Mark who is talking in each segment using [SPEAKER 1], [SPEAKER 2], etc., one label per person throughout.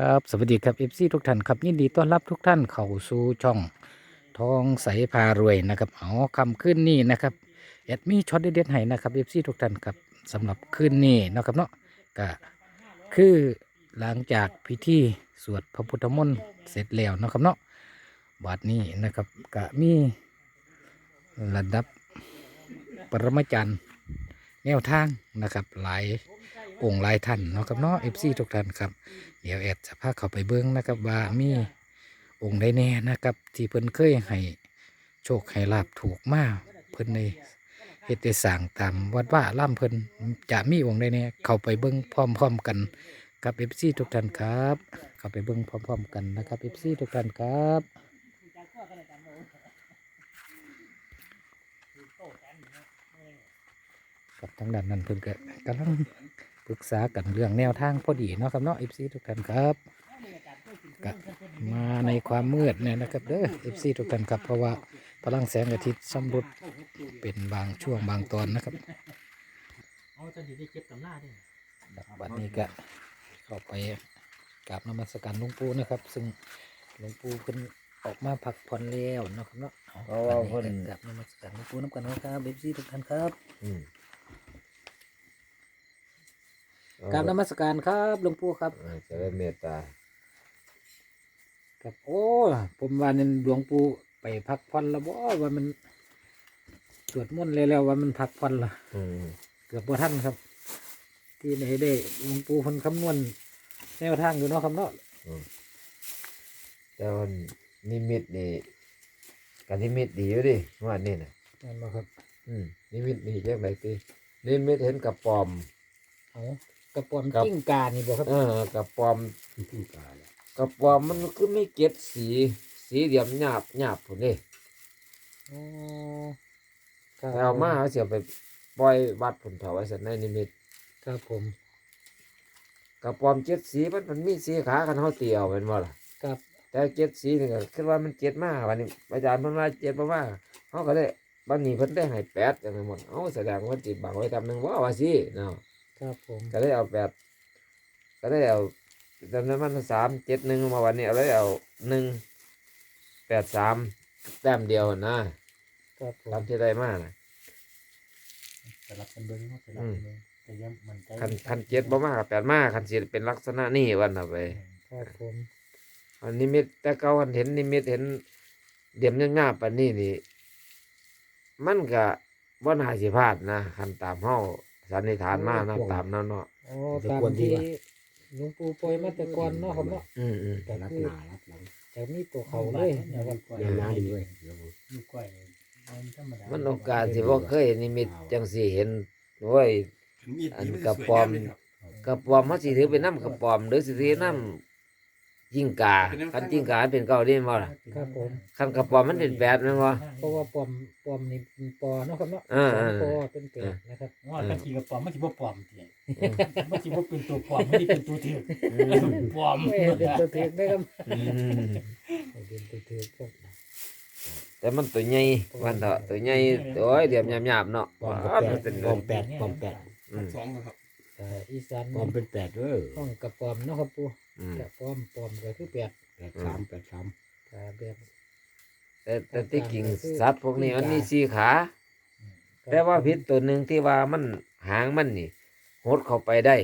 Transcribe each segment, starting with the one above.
[SPEAKER 1] ครับสวัสดีครับเอฟซีทุกท่านครับยินดีต้อนรับทุกท่านเข้าสู่ช่องทองใสพารวยนะครับเอาคำขึ้นนี่นะครับแอดมีช็อตเด็ดๆให้นะครับเอฟซีทุกท่านครับสำหรับคืนนี้นะครับเนาะก็คือหลังจากพิธีสวดพระพุทธมนต์เสร็จแล้วนะครับเนาะบัดนี้นะครับก็มีระดับปรมาจารย์แนวทางนะครับหลาย องค์หลายท่านเนาะครับเนาะเอฟซีทุกท่านครับ เดี๋ยวแอดจะพาเขาไปเบิ้งนะครับว่ามีองค์ใดแน่นะครับ ที่เพิ่นเคยให้โชคให้ลาบถูกมากเพิ่นในเฮ็ดได้สร้างตามวัดว่าล่ำเพิ่นจะมีองค์ใดแน่เข้าไปเบิ้งพร้อม ๆ กันกับเอฟซีทุกท่านครับ เข้าไปเบิ้งพร้อม ๆ กันนะครับเอฟซีทุกท่านครับกับทางด้านนั้นเพิ่นก็กำลัง ปรึกษากันเรื่องแนวทางพอดีเนาะครับเนาะ FC ทุกท่านครับก็มาในความมืดเนี่ยนะครับเด้อ FC ทุกท่านครับเพราะว่าพลังแสงอาทิตย์สำรุดเป็นบางช่วงบางตอนนะครับ
[SPEAKER 2] เอาจะได้เก็บตำหน้าด้วย
[SPEAKER 1] บัดนี้ก็เข้าไปกราบนมัสการหลวงปู่นะครับ ซึ่งหลวงปู่เพิ่นออกมาพักผ่อนแล้วเนาะครับเนาะเอา
[SPEAKER 3] เพราะว่า
[SPEAKER 1] บัด
[SPEAKER 3] เพิ่น
[SPEAKER 1] กราบนมัสการหลวงปู่น้ำกันนะครับ FC ทุกท่านครับ
[SPEAKER 3] อืม
[SPEAKER 1] กราบนมัสการครับหลวงปู่ครับ
[SPEAKER 3] อ่าจะได้เมตตา
[SPEAKER 1] ครับโอ้ผมว่านั่นหลวงปู่ไปพักผ่อนแล้วบ่ว่ามันสวดมนต์แล้วว่ามันพักผ่อนละ
[SPEAKER 3] อืม
[SPEAKER 1] เกือบบ่ทันครับ ที่ไหนได้หลวงปู่เพิ่นคำนวณแนวทางอยู่เนาะครับเนาะ
[SPEAKER 3] แต่วันนิมิตนี่การนิมิตดีอยู่ดิงว่านี่นะ
[SPEAKER 1] นั่นบ่ครับ
[SPEAKER 3] อืมนิมิตนี่จังไดตินิมิตเห็นกับปอม
[SPEAKER 1] เอา กระปอม
[SPEAKER 3] ครับ
[SPEAKER 1] กิ้งกานี่บ่ครับ
[SPEAKER 3] เออกับปอมกับปอมมันคือไม่เก็ดสี สีเหลี่ยมหยาบหยาบพุ่นนี่
[SPEAKER 1] อ๋อครับ
[SPEAKER 3] แต่เอามาเอาเสียไปปล่อยวัดพุ่นเถาไว้สันในนิมิต
[SPEAKER 1] ครับผม
[SPEAKER 3] กับปอมเจ็ดสีมันมันมีสีขาคันเฮาเตียวเป็นบ่ล่ะ
[SPEAKER 1] ครับ
[SPEAKER 3] แต่เจ็ดสีนี่ก็คิดว่ามันเจ็ดมากวันนี้อาจารย์เพิ่นว่าเจ็ดบ่มากเขาก็ได้บันนี้เพิ่นได้ให้แปดจังหมดเอาแสดงว่าจิตบังไว้ทำหนึ่งว่าว่าสิเนาะ
[SPEAKER 1] ครับผม
[SPEAKER 3] ก็ได้เอาแปดก็ได้เอาจำนวนมันสามเจ็ดหนึ่งมาวันนี้เอาได้เอาหนึ่งแปดสามแต้มเดียวนะครับ
[SPEAKER 1] ผม
[SPEAKER 3] ตามที่ได้มากนะ
[SPEAKER 2] จะรับกันเบิ้งเนาะจะรับกันเบิ้งแต่ยังมันใจ
[SPEAKER 3] คันคันเจ็ดบ่มากกับแปดมากคันสิเป็นลักษณะนี้วันเอาไป
[SPEAKER 1] ครับผม
[SPEAKER 3] อันนิมิตแต่เก่าอันเห็นนิมิตเห็นเดี่ยมยากๆปานนี้นี่ มันก็บ่น่าสิพลาดนะคันตามเฮา สันนิษฐานมานะตามนั้นเนาะ
[SPEAKER 1] อ๋อตามที่หลวงปู่ปล่อยมาแต่ก่อนเนาะครับเนาะ
[SPEAKER 3] อืมอืม
[SPEAKER 1] ก็
[SPEAKER 4] รับ
[SPEAKER 1] คือ
[SPEAKER 4] หน้ารับหลัง
[SPEAKER 1] จะมีตัวเขาเลยนะครับ
[SPEAKER 4] เดี๋ยวน้าดีเว้ยเดี๋ยวผม
[SPEAKER 2] มีกล้วยนี่มันธรรมดา
[SPEAKER 3] มันโอกาสที่บ่เคยนิมิตจังสิเห็นโอ้ยอันกระป๋อมกระปอมเขาสิถือเป็นน้ำกระปอมหรือสิถือน้ำ จิ้งกาคันจิ้งกาเป็นเก้าได้บ่ล่ะ
[SPEAKER 1] ครับผม
[SPEAKER 3] คันกระปอมมันเป็นแปดแม่นบ่
[SPEAKER 1] เพราะว่าปอมปอมนี่เป็นปอเนาะครับเนาะ
[SPEAKER 3] อ่า
[SPEAKER 1] สอง
[SPEAKER 3] อ่า
[SPEAKER 1] ปอเป็นเกล็ดนะครับ
[SPEAKER 2] ว่าตะกี้กับปลอมมันสิบ่ปลอมเตี้ยมันสิบ่เป็นตัวปลอมมันสิเป็นตัวเถื่อนปลอม
[SPEAKER 1] ไม่เห็นเป็นตัวเถือกได้ครับ
[SPEAKER 3] อืม
[SPEAKER 1] ไม่เป็นตัวเถือกครับ
[SPEAKER 3] แต่มันตัวใหญ่วันเถอะตัวใหญ่โอ้ยเดี๋ยวหยาบๆเนาะ
[SPEAKER 4] ปอม
[SPEAKER 3] ว้าว
[SPEAKER 4] ก็
[SPEAKER 3] มัน
[SPEAKER 4] แป
[SPEAKER 3] เป็
[SPEAKER 4] ด
[SPEAKER 3] น
[SPEAKER 4] ปอมแปดปอมแปด
[SPEAKER 3] อืม
[SPEAKER 5] สองครับ
[SPEAKER 1] แต่อีสาน
[SPEAKER 4] ปอมเป็นแปดเด้อ
[SPEAKER 1] ห้องกระปอมเนาะครับปู
[SPEAKER 3] อืม
[SPEAKER 1] กระปอมปอมก็คือแปด
[SPEAKER 4] แปดสามแปดสาม
[SPEAKER 1] แต่แบบ
[SPEAKER 3] แต่แต่ที่กิ่งสัตว์พวกนี้มันมีสี่ขา แต่ว่าพิษตัวหนึ่งที่ว่ามันหางมันนี่หดเข้าไปได้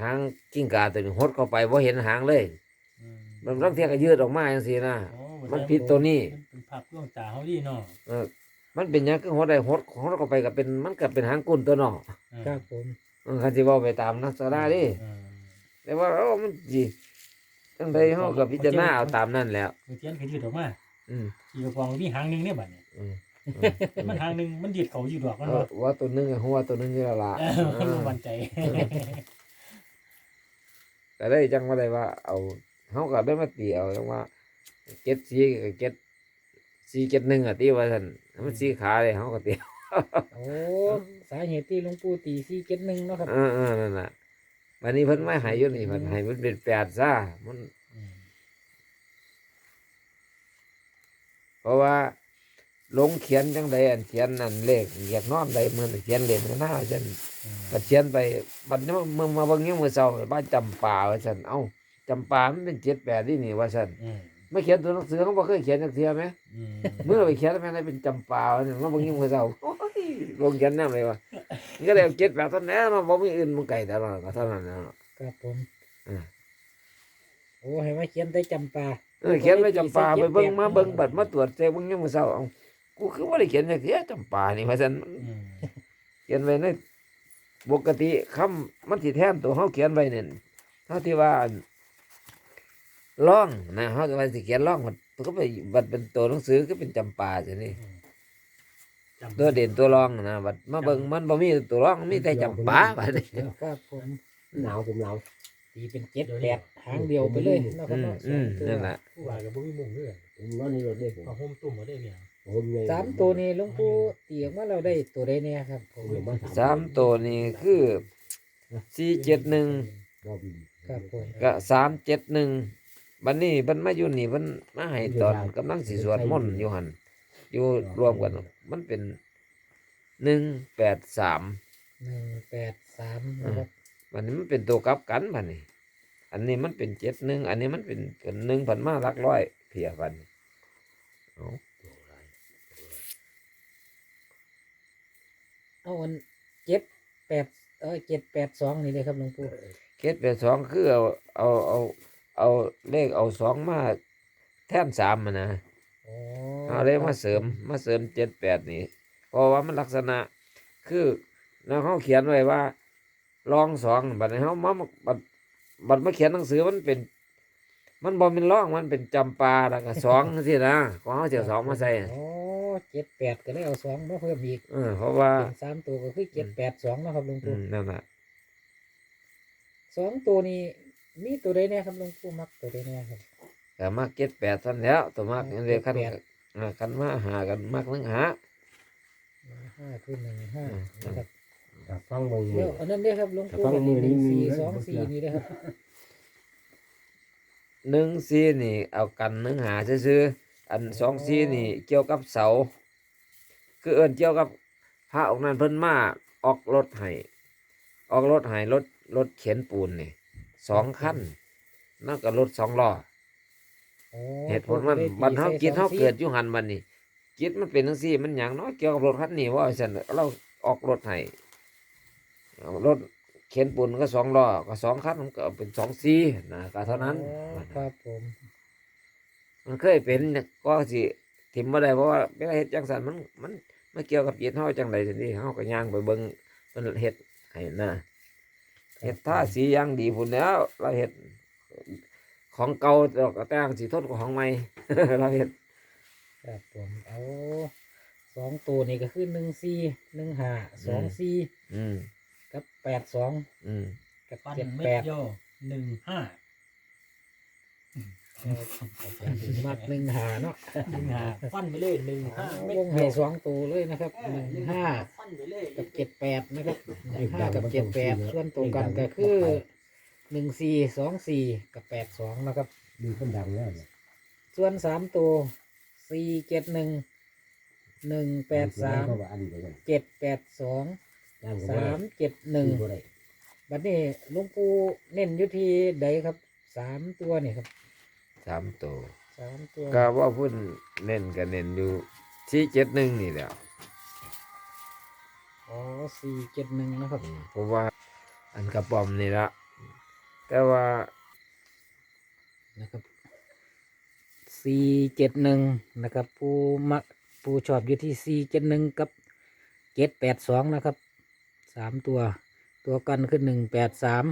[SPEAKER 3] หางกิ้งกาตัวนี้หดเข้าไปว่าเห็นหางเลยมันบางเทีก็ยืดออกมาอย่างสีนะมันผิดตัวนี้
[SPEAKER 2] มันเป็นภาพล่วงตาเฮาดีเนาะ
[SPEAKER 3] เออมันเป็นหยังคือหดได้หดหดเข้าไปก็เป็นมันก็เป็นหางกุนตัวเนาะ
[SPEAKER 1] ครับผม
[SPEAKER 3] เออคันสิเว้าไปตามนักสดาดิ
[SPEAKER 2] เออ
[SPEAKER 3] แต่ว่าเอ้ามันสิจังไดเฮาก็พิจารณาเอาตามนั่นแหล้ว
[SPEAKER 2] มือเทียนก็ยืดออกมา
[SPEAKER 3] อืม
[SPEAKER 2] ขี่กระปองมีหางหนึงเนี่ยบัดนี้
[SPEAKER 3] อืม
[SPEAKER 2] มันหางหนึงมันยืดเขายืดดอกมัน
[SPEAKER 3] เออ
[SPEAKER 2] บ่
[SPEAKER 3] ว่าตัวหนึงหัวตัวหนึงนี่ละละ
[SPEAKER 2] เออมันบ่มั่นใจ
[SPEAKER 3] แต่ได้จังว่าได้ว่า เอาเฮาก็ได้มาตีเอาจังว่าเจ็ดสีกับเจ็ดสีเจ็ดหนึ่งอะตีว่าซั่นมันสีขาเลยเฮาก็ตี
[SPEAKER 1] โอ้สาเหตุที่หลวงปู่ตีสี่เจ็ดหนึ่งเนาะครับ
[SPEAKER 3] เออเออนั่นน่ะ วันนี้เพิ่นไม่ใหายอยู่นี่เพิ่นให้มันเป็นแปดซะมัน
[SPEAKER 2] อืม
[SPEAKER 3] เพราะว่าลงเขียนจังใดอันเขียนนั่นเลขเรียกน้อมใดมือเขียนเลขหน้าจัน
[SPEAKER 2] อืม
[SPEAKER 3] ก็เขียนไปบัดนี้มึงมาเบิ่งยังมื้อเช้าบ้านจำป่าว่าซั่นเอ้าจจำปามันเป็นเจ็ดแปดที่นี่ว่าซั่น
[SPEAKER 2] อืม
[SPEAKER 3] ไม่เขียนตัวหนังสือเขาบ่เคยเขียนจักเทียไหม
[SPEAKER 2] อืม
[SPEAKER 3] เมื่อไปเขียนแม่นได้เป็นจำปาเนี่ยมาเบิ่งยิ้มเขาเจ้าโอ้ยลงเขียนแนมเลยว่ะมั นก็เลยเอาเจ็ดแปดเท่านั้นมาบ่มีอื่นมันไก่แต่ละก็เท่านั้นนะ
[SPEAKER 1] ครับผม
[SPEAKER 3] อืม
[SPEAKER 1] โอ้ให้มาเขียนได้จำปา
[SPEAKER 3] เออเขียนไว้จำปาไปเบิ่งมาเบิ่งบัดมาตรวจเจเบิ่งยิ้มเขาเจ้าเอากูคือบ่ได้เขียนจักเทียจำปานี่ว่าซั่น
[SPEAKER 2] อืม
[SPEAKER 3] เขียนไว้ในปกติคำมันสิแทนตัวเฮาเขียนไว้เนี่ยเท่าที่ว่าร่องนะเฮาจะว่าสิเขียนร่องมันก็ไปบัดเป็นตัวหนังสือก็เป็นจำปาจังนี่
[SPEAKER 2] จำ
[SPEAKER 3] ตัวเด่นตัวรองนะบัดมาเบิ่งมันบ่มีตัวรองมีแต่จำปาบัดนี้
[SPEAKER 1] ครับผม
[SPEAKER 4] หนาวผมหนาว
[SPEAKER 1] ตีเป็นเจ็ดแปดหางเดียวไปเลยเนาะค
[SPEAKER 3] อื
[SPEAKER 1] รับ
[SPEAKER 3] ม
[SPEAKER 1] เนาะ
[SPEAKER 3] อืม
[SPEAKER 1] สองตัว
[SPEAKER 3] นั่นแหละ
[SPEAKER 2] ผู้ว่ากับบ่มีมุงเด้อ
[SPEAKER 4] ผมนอนในรถได้ผม
[SPEAKER 2] เอาห่มตุ่มมาได้เนี่ย
[SPEAKER 4] ผมเลย
[SPEAKER 1] สามตัวนี้หลวงปู่เตียงว่าเราได้ตัวใดเนี่ยครับผม
[SPEAKER 4] ผมมา
[SPEAKER 3] สามตัวนี้คือสี่เจ็ดหนึ่ง
[SPEAKER 4] รอบิน
[SPEAKER 1] ครับผม
[SPEAKER 3] ก็สามเจ็ดหนึ่งบัดนี้เพิ่นมาอยู่นี่เพิ่นมาให้ตอนกำลังสิสวดมนต์อยู่หั่น อยู่รวมกันมันเป็นหนึ่งแปดสาม
[SPEAKER 1] หนึ่งแปดสามนะครับ
[SPEAKER 3] บัดนี้มันเป็นตัวกลับกันบัดนี้อันนี้มันเป็นเจ็ดหนึ่งอันนี้มันเป็นเป็นหนึ่งพันมาหลักร้อยเพียบัดนี้เอา
[SPEAKER 1] เอาอันเจ็ดแปดเออเจ็ดแปดสองนี่เลยครับหลวงปู่
[SPEAKER 3] เคสเป็นสองคือเอาเอาเอาเอาเลขเอาสองมาแทนสามมานะ
[SPEAKER 1] อ๋อ
[SPEAKER 3] เอาเลยมาเสริมมาเสริมเจ็ดแปดนี่เพราะว่ามันลักษณะคือนะเขาเขียนไว้ว่าลองสองบัดนี้เขามาบัดบัดมาเขียนหนังสือมันเป็น มันบอเป็นร่องมันเป็นจำปาแล้วก็สองสินะของเขาเจียวสองมาใส่
[SPEAKER 1] อ๋อเจ็ดแปดก็เลยเอาสองมาเพิ่มอีก
[SPEAKER 3] เออเพราะว่า
[SPEAKER 1] เป็นสามตัวก็คือเจ็ดแปดสองนะครับหลวง
[SPEAKER 3] อื
[SPEAKER 1] ปู่
[SPEAKER 3] มนั่นแหละ
[SPEAKER 1] สองตัวนี้มีตัวใดเนี่ยครับหลวงปู่มักตัวใดเนี่ยครับ
[SPEAKER 3] แต่มากเจ็ดแปดท่านแล้วตัวมาก
[SPEAKER 1] อ๋อ
[SPEAKER 3] นี่เลยขั้น
[SPEAKER 1] เจ็ดแปด
[SPEAKER 3] อ่าขั้นมาหากันมากนึงหา
[SPEAKER 1] ห้าคือหนึ่งห้า
[SPEAKER 3] อืม
[SPEAKER 1] นะครับ
[SPEAKER 4] ถ้าฟังเบิ่ง
[SPEAKER 1] เดี๋ยวอันนั้นเด้อครับหลวงปู่
[SPEAKER 4] แต่ฟังมือนี้
[SPEAKER 1] หนึ่ง
[SPEAKER 4] มี
[SPEAKER 1] สี่
[SPEAKER 4] เลย
[SPEAKER 1] สอง
[SPEAKER 4] บ่เชื่
[SPEAKER 1] สี่
[SPEAKER 4] อ
[SPEAKER 1] นี่นะครับ
[SPEAKER 3] หนึ่งซีนี่ เอากันหนึ่งหาซื้อๆอันสองซีนี่ เกี่ยวกับเสา คือเอินเกี่ยวกับพระองค์นั้นเพิ่นมาออกรถให้ออกรถให้รถรถเข็นปูนนี่สองคันนั่นก็รถสองล้อ
[SPEAKER 1] โอ้
[SPEAKER 3] เหตุผลมัน
[SPEAKER 1] ได้
[SPEAKER 3] มันเฮา
[SPEAKER 1] ใส่
[SPEAKER 3] กิจ
[SPEAKER 1] สอ
[SPEAKER 3] เฮาง
[SPEAKER 1] สี่
[SPEAKER 3] เกิดอยู่หันมันนี่กิจมันเป็นจังซี่มันหยังเนาะเกี่ยวกับรถคันนี้ว่าซั่นเราออกรถให้เอารถเข็นปูนก็สองล้อก็สองคันมันก็เป็นสองซีนะก็เท่านั้น
[SPEAKER 1] อ๋อครับผม
[SPEAKER 3] มันเคยเป็นเนี่ยก็สิถิ่มบ่ได้เพราะว่าเวลาเฮ็ดจังซั่นมันมันมันเกี่ยวกับจิตเฮาจังไดซั่นนี่เฮาก็ย่างไปเบิ่งเพิ่นเฮ็ดให้นะเฮ็ดท่าสีอย่างดีพุ่นแล้ว เราเฮ็ด ของเก่าเราก็แต่งสิทนกว่าของใหม่เราเฮ็ด
[SPEAKER 1] ครับผมเอาสองตัวนี่ก็คือหนึ่งสี่หนึ่งห้าสองสี่
[SPEAKER 3] อืม
[SPEAKER 1] กับแปดสอง
[SPEAKER 3] อืม
[SPEAKER 1] กับ
[SPEAKER 2] ปั้น
[SPEAKER 1] เจ็ด
[SPEAKER 2] เม็
[SPEAKER 1] แป
[SPEAKER 2] ด
[SPEAKER 1] ด
[SPEAKER 2] เดียวหนึ่งห้า
[SPEAKER 1] มักหนึ่งหาเนาะ
[SPEAKER 2] หนึ่งห้าฟันไปเลยหนึ่งห้าเม็ด
[SPEAKER 1] วง
[SPEAKER 2] เดี
[SPEAKER 1] ให้
[SPEAKER 2] ยว
[SPEAKER 1] สองตัวเลยนะครับหนึ่งห้า
[SPEAKER 2] ฟันไปเลย
[SPEAKER 1] กับเจ็ดแปดนะครับหนึ่งห้ากับเจ็ดแปดส่วนตัวกันก็คือ หนึ่งสี่สองสี่กับแปดสองนะครับ
[SPEAKER 4] มีคนดังแล้วเนี่ย
[SPEAKER 1] ส่วนสามตัวสี่เจ็ดหนึ่งหนึ่งแปดสาม
[SPEAKER 4] เขาว่าอันนี้เลย
[SPEAKER 1] เจ็ดแปดสอง
[SPEAKER 4] ย่างก็บ่
[SPEAKER 1] สา
[SPEAKER 4] ได้
[SPEAKER 1] มเจ็ดหนึ่ง
[SPEAKER 4] บ่ได้
[SPEAKER 1] บัดนี้หลุงปู่เน้นอยู่ที่ใดครับสามตัวนี่ครับ
[SPEAKER 3] สามตัว
[SPEAKER 1] สามตัว
[SPEAKER 3] ก็ว่าเพิ่นเน้นก็เน้นอยู่ที่เจ็ดหนึ่งนี่แหละ
[SPEAKER 1] อ๋อสี่เจ็ดหนึ่งนะครับ
[SPEAKER 3] อืมเพราะว่าอันกระป๋อมนี่ละ แต่ว่า
[SPEAKER 1] นะครับสี่เจ็ดหนึ่งนะครับ ผู้มักผู้ชอบอยู่ที่สี่เจ็ดหนึ่งกับเจ็ดแปดสองนะครับสามตัวตัวกันคือหนึ่งแปดสาม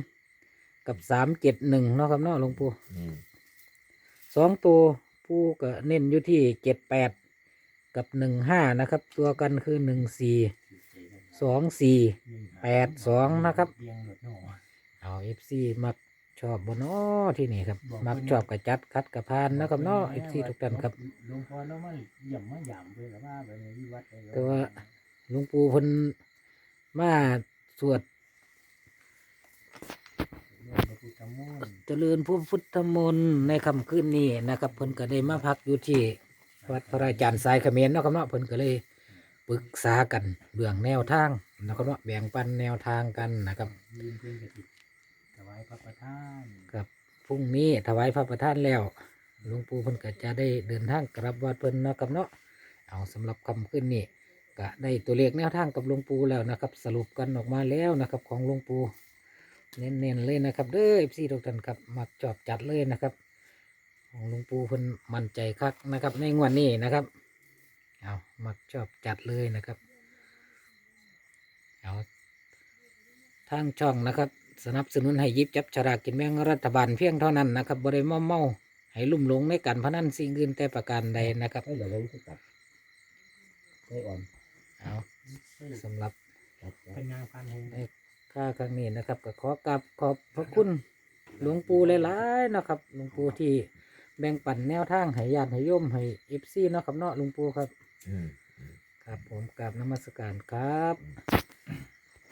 [SPEAKER 1] กับสามเจ็ดหนึ่งเนาะครับเนาะหลวงปู่
[SPEAKER 3] อืม
[SPEAKER 1] สองตัวผู้ก็เน้นอยู่ที่เจ็ดแปดกับหนึ่งห้านะครับ ตัวกันคือหนึ่งสี่สองสี่แปดสองนะครับ
[SPEAKER 2] เบียงหลุดเนาะ
[SPEAKER 1] เอาเอฟซีมัก ชอบบนอ้อที่นี่ครับ
[SPEAKER 2] บอก
[SPEAKER 1] มัก
[SPEAKER 2] เพิ่น
[SPEAKER 1] ชอบกระจัดคัดกระพานนะครับเนาะเอฟซีทุกท่านครับ
[SPEAKER 2] หลวงพ่อแล้วมาเยี่ยมมาหยามด้วยแล้วว่าไปในที่วัดเลย
[SPEAKER 1] แต่ว่าหลวงปู่เพิ่นมาสวด
[SPEAKER 2] เรื่องพระพุทธมนต์
[SPEAKER 1] เจริญพระพุทธมนต์ในค่ำคืนนี้นะครับเพิ่นก็ได้มาพักอยู่ที่วัดพระอาจารย์สายเขมรเนาะครับเนาะเพิ่นก็เลยปรึกษากันเบื้องแนวทางนะครับเนาะแบ่งปันแนวทางกันนะครับ
[SPEAKER 2] ยืนเพื่อนกติ ถวายพระประธาน
[SPEAKER 1] กับพรุ่งนี้ถวายพระประธานแล้วหลวงปู่เพิ่นก็จะได้เดินทางกลับวัดเพิ่นเนาะครับเนาะเอาสำหรับคำขึ้นนี่ก็ได้ตัวเลขแนวทางกับหลวงปู่แล้วนะครับ สรุปกันออกมาแล้วนะครับ ของหลวงปู่เน้นๆเลยนะครับเด้อเอฟซีทุกท่านครับมักจอบจัดเลยนะครับ ของหลวงปู่เพิ่นมั่นใจคักนะครับ ในงวดนี้นะครับเอามักชอบจัดเลยนะครับเอาทางช่องนะครับ สนับสนุนให้หยิบจับฉลากกินแบ่งรัฐบาลเพียงเท่านั้นนะครับบริเมาเมาให้ลุ่มหลงในการพนันสิ่งอื่นแต่ประการใดนะครับ
[SPEAKER 4] ให้เดี๋ยวเราจะตัดให้อ่อน
[SPEAKER 1] เอาสำหรับ
[SPEAKER 4] ตัด
[SPEAKER 2] เป็นงานพันหง
[SPEAKER 1] ในค่าครั้งนี้นะครับก็ขอกราบขอบพระคุณหลวงปู่หลายๆนะครับหลวงปู่ที่แบ่งปันแนวทางให้ญาติให้โยมให้เอฟซีเนาะครับเนาะหลวงปู่ครับ
[SPEAKER 3] อืม
[SPEAKER 1] ครับผมกราบนมัสการครับ